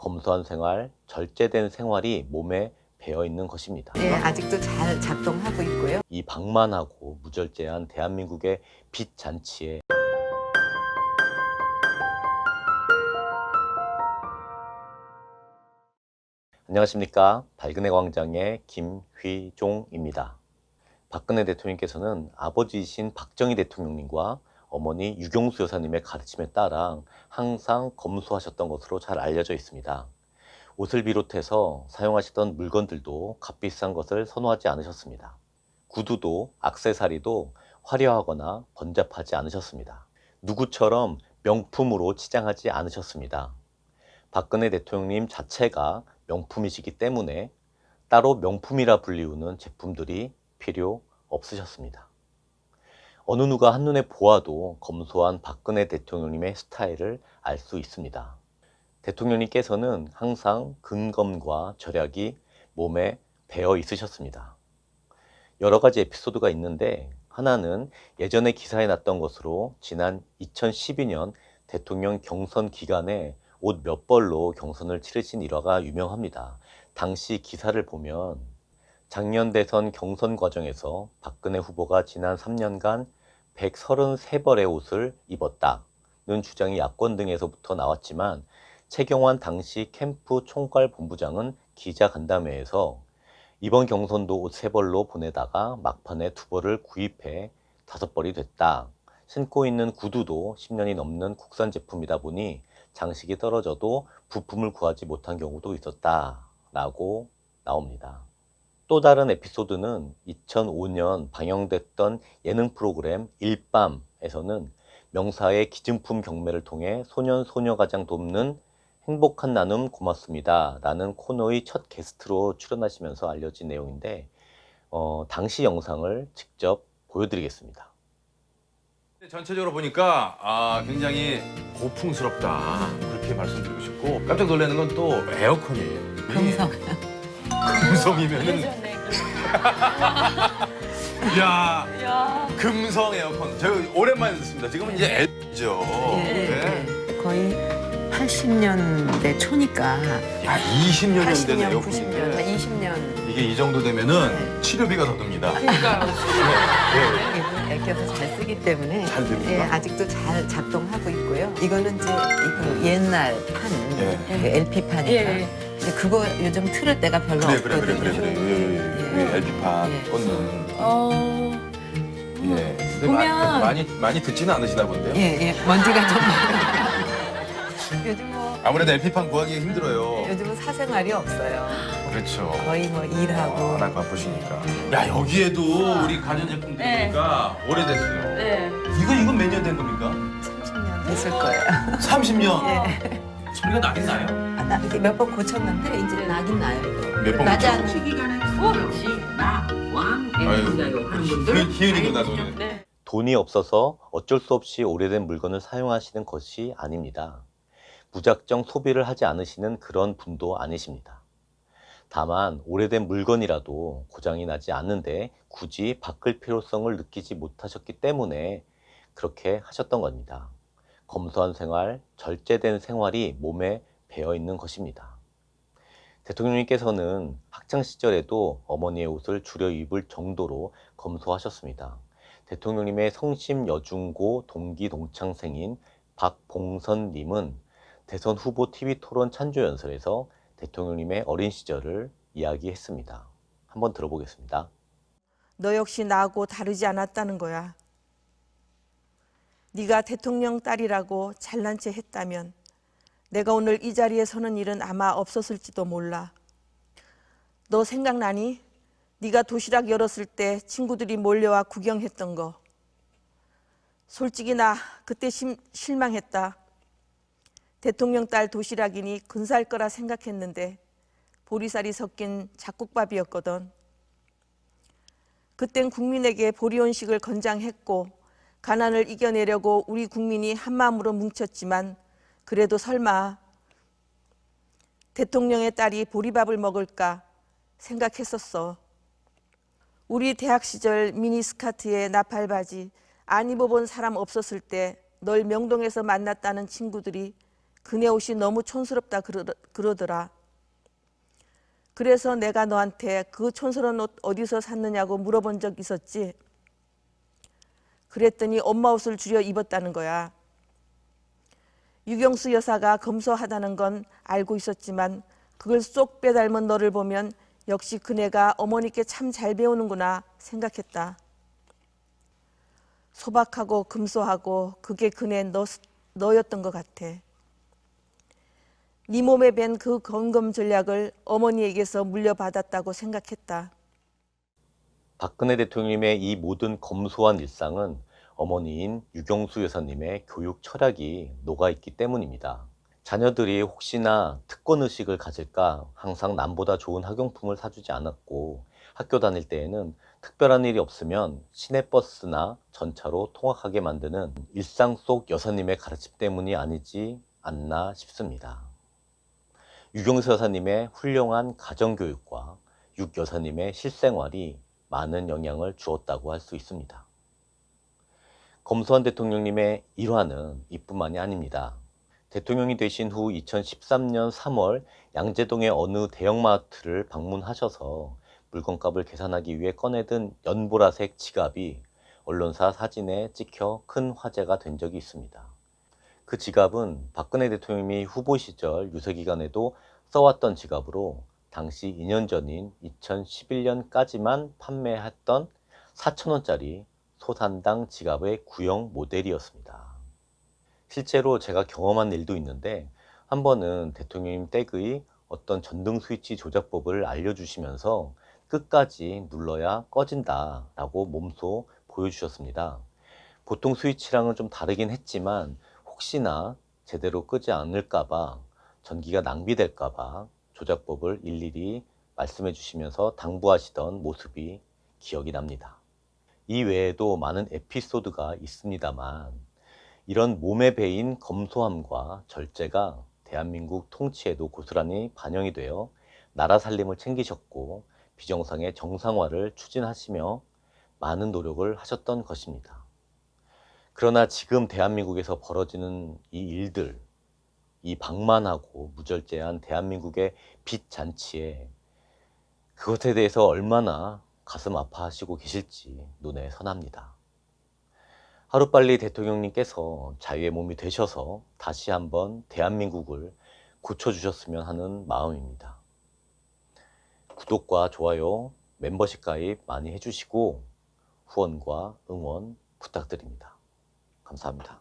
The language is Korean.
검소한 생활, 절제된 생활이 몸에 배어 있는 것입니다. 예, 아직도 잘 작동하고 있고요. 이 방만하고 무절제한 대한민국의 빚 잔치에 안녕하십니까 박근혜 광장의 김휘종입니다. 박근혜 대통령께서는 아버지이신 박정희 대통령님과 어머니 유경수 여사님의 가르침에 따라 항상 검소하셨던 것으로 잘 알려져 있습니다. 옷을 비롯해서 사용하시던 물건들도 값비싼 것을 선호하지 않으셨습니다. 구두도 악세사리도 화려하거나 번잡하지 않으셨습니다. 누구처럼 명품으로 치장하지 않으셨습니다. 박근혜 대통령님 자체가 명품이시기 때문에 따로 명품이라 불리우는 제품들이 필요 없으셨습니다. 어느 누가 한눈에 보아도 검소한 박근혜 대통령님의 스타일을 알 수 있습니다. 대통령님께서는 항상 근검과 절약이 몸에 배어 있으셨습니다. 여러 가지 에피소드가 있는데 하나는 예전에 기사에 났던 것으로 지난 2012년 대통령 경선 기간에 옷 몇 벌로 경선을 치르신 일화가 유명합니다. 당시 기사를 보면 작년 대선 경선 과정에서 박근혜 후보가 지난 3년간 133벌의 옷을 입었다는 주장이 야권 등에서부터 나왔지만 최경환 당시 캠프 총괄 본부장은 기자 간담회에서 이번 경선도 옷 3벌로 보내다가 막판에 두 벌을 구입해 다섯 벌이 됐다. 신고 있는 구두도 10년이 넘는 국산 제품이다 보니 장식이 떨어져도 부품을 구하지 못한 경우도 있었다. 라고 나옵니다. 또 다른 에피소드는 2005년 방영됐던 예능 프로그램 일밤에서는 명사의 기증품 경매를 통해 소년 소녀가장 돕는 행복한 나눔 고맙습니다. 라는 코너의 첫 게스트로 출연하시면서 알려진 내용인데, 어, 당시 영상을 직접 보여드리겠습니다. 전체적으로 보니까 아, 굉장히 고풍스럽다 그렇게 말씀드리고 싶고 깜짝 놀라는 건 또 에어컨이에요. 금성. 금성이면은 야 야, 금성 에어컨 제가 오랜만에 듣습니다. 지금은 이제 L죠. 예, 네. 예. 거의 80년대 초니까 야 20년 전된 80년, 90년, 한 에어컨인데 20년 이게 이 정도 되면은 네. 치료비가 더 듭니다. 그러니까요. 네. 애껴서 잘 쓰기 때문에 잘 됩니까? 예, 아직도 잘 작동하고 있고요. 이거는 이제 그 옛날 판, 예. 그 LP 판이니까. 예, 근데 그거 요즘 틀을 때가 별로 그래 그래 그래 없거든요. 그래 그래 예, 예, 예. LP판 예. 꽂는 어, 예. 근데 보면- 많이 많이 듣지는 않으시나 본데요. 예, 예. 먼지가 좀 요즘 뭐 아무래도 LP판 구하기 힘들어요. 요즘은 사생활이 없어요. 그렇죠. 거의 뭐 일하고 워낙 바쁘시니까. 야 여기에도 우리 가전 제품 네. 들으니까 오래됐어요. 네. 이거 이건 몇 년 된 겁니까? 30년 됐을 거예요. 30년. 예. 소리가 나긴 나요? 아, 나 이게 몇 번 고쳤는데 이제 나긴 나요. 이거. 몇번 나지 고쳤어요? 않는 시기간에 역시 나왕 아유, 애국가요 하는 분들 히- 희은이구나 너는. 네. 돈이 없어서 어쩔 수 없이 오래된 물건을 사용하시는 것이 아닙니다. 무작정 소비를 하지 않으시는 그런 분도 아니십니다. 다만 오래된 물건이라도 고장이 나지 않는데 굳이 바꿀 필요성을 느끼지 못하셨기 때문에 그렇게 하셨던 겁니다. 검소한 생활, 절제된 생활이 몸에 배어 있는 것입니다. 대통령님께서는 학창 시절에도 어머니의 옷을 줄여 입을 정도로 검소하셨습니다. 대통령님의 성심 여중고 동기 동창생인 박봉선님은 대선 후보 TV 토론 찬조 연설에서 대통령님의 어린 시절을 이야기했습니다. 한번 들어보겠습니다. 너 역시 나하고 다르지 않았다는 거야. 네가 대통령 딸이라고 잘난 체 했다면 내가 오늘 이 자리에 서는 일은 아마 없었을지도 몰라. 너 생각나니? 네가 도시락 열었을 때 친구들이 몰려와 구경했던 거. 솔직히 나 그때 심, 실망했다. 대통령 딸 도시락이니 근사할 거라 생각했는데 보리쌀이 섞인 잡곡밥이었거든. 그땐 국민에게 보리온식을 권장했고 가난을 이겨내려고 우리 국민이 한마음으로 뭉쳤지만 그래도 설마 대통령의 딸이 보리밥을 먹을까 생각했었어. 우리 대학 시절 미니스카트에 나팔 바지 안 입어본 사람 없었을 때 널 명동에서 만났다는 친구들이 그네 옷이 너무 촌스럽다 그러, 그러더라. 그래서 내가 너한테 그 촌스러운 옷 어디서 샀느냐고 물어본 적 있었지. 그랬더니 엄마 옷을 줄여 입었다는 거야. 유경수 여사가 검소하다는 건 알고 있었지만 그걸 쏙 빼닮은 너를 보면 역시 그네가 어머니께 참 잘 배우는구나 생각했다. 소박하고 금소하고 그게 그네 너, 너였던 것 같아. 네 몸에 밴 그 건금 전략을 어머니에게서 물려받았다고 생각했다. 박근혜 대통령님의 이 모든 검소한 일상은 어머니인 유경수 여사님의 교육 철학이 녹아있기 때문입니다. 자녀들이 혹시나 특권 의식을 가질까 항상 남보다 좋은 학용품을 사주지 않았고 학교 다닐 때에는 특별한 일이 없으면 시내버스나 전차로 통학하게 만드는 일상 속 여사님의 가르침 때문이 아니지 않나 싶습니다. 유경수 여사님의 훌륭한 가정교육과 육 여사님의 실생활이 많은 영향을 주었다고 할 수 있습니다. 검소한 대통령님의 일화는 이뿐만이 아닙니다. 대통령이 되신 후 2013년 3월 양재동의 어느 대형마트를 방문하셔서 물건값을 계산하기 위해 꺼내든 연보라색 지갑이 언론사 사진에 찍혀 큰 화제가 된 적이 있습니다. 그 지갑은 박근혜 대통령이 후보 시절 유세 기간에도 써왔던 지갑으로 당시 2년 전인 2011년까지만 판매했던 4천원짜리 소산당 지갑의 구형 모델이었습니다. 실제로 제가 경험한 일도 있는데 한 번은 대통령님 댁의 어떤 전등 스위치 조작법을 알려주시면서 끝까지 눌러야 꺼진다 라고 몸소 보여주셨습니다. 보통 스위치랑은 좀 다르긴 했지만 혹시나 제대로 끄지 않을까봐 전기가 낭비될까봐 조작법을 일일이 말씀해 주시면서 당부하시던 모습이 기억이 납니다. 이 외에도 많은 에피소드가 있습니다만 이런 몸에 배인 검소함과 절제가 대한민국 통치에도 고스란히 반영이 되어 나라 살림을 챙기셨고 비정상의 정상화를 추진하시며 많은 노력을 하셨던 것입니다. 그러나 지금 대한민국에서 벌어지는 이 일들, 이 방만하고 무절제한 대한민국의 빚 잔치에 그것에 대해서 얼마나 가슴 아파하시고 계실지 눈에 선합니다. 하루빨리 대통령님께서 자유의 몸이 되셔서 다시 한번 대한민국을 고쳐주셨으면 하는 마음입니다. 구독과 좋아요, 멤버십 가입 많이 해주시고 후원과 응원 부탁드립니다. 감사합니다.